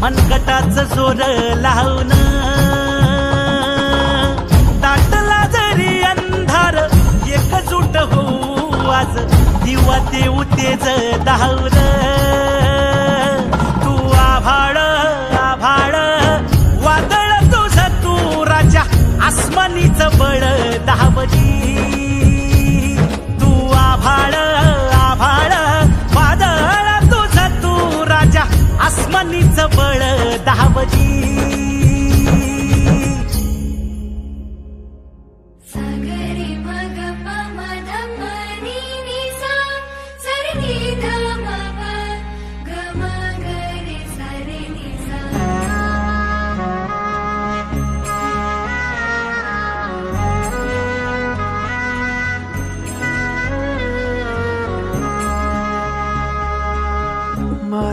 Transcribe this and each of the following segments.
मनकटाच जोर लावून दाटला जरी अंधार एकजूट होऊ आज. दिवा देऊ तेज धावर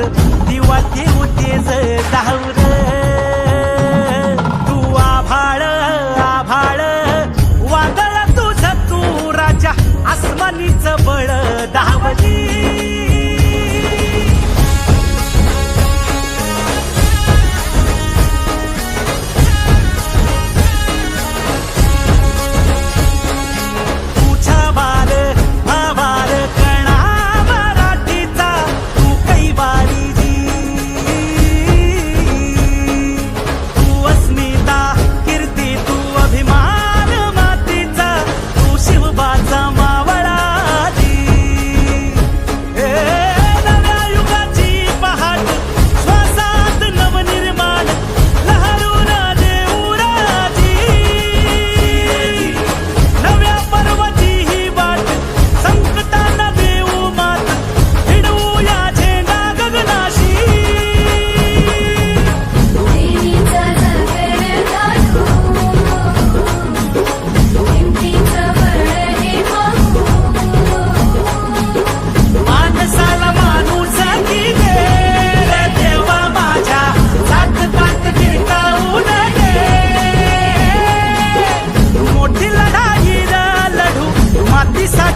होऊ दिवा देऊ तेज धावर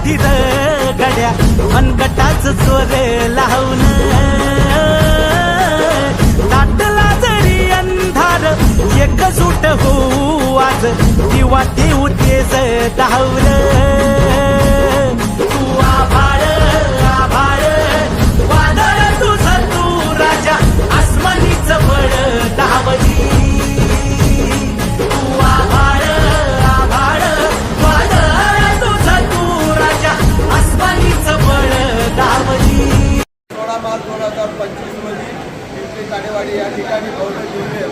मातीसाठी गड्या मनगटाच चोर लावून दाटला जरी अंधार एकजूट होऊ आज दिवा देऊ तेज धावलं मार्च दोन हजार पंचवीस रोजी पिंपरी काडेवाडी या ठिकाणी भव्य दिव्य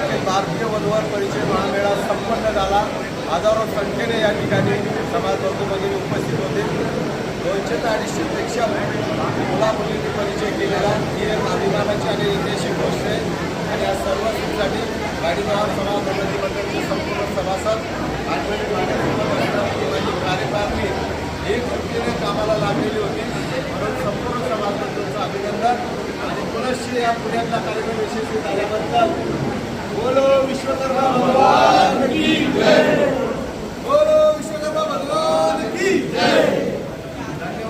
अखिल भारतीय वधूवर परिचय महामेळा संपन्न झाला. हजारो संख्येने या ठिकाणी समाज वर्गमध्ये उपस्थित होते. दोनशे ते अडीचशेपेक्षा मुला मुलींनी परिचय केलेला. ही एक अभिमानाची आणि ऐतिहासिक गोष्ट आहे. आणि या सर्व गाडी गाडीवाहन समाज प्रगती मंडळाचे संपूर्ण सभासद आठवणी माझी कार्यकारणी एक वृत्तीने कामाला लागलेली होती. म्हणून संपूर्ण तुमचं अभिनंदन. आणि पुनश्च या पुण्यातला कार्यक्रम यशस्वी झाल्याबद्दल बोलो विश्वकर्मा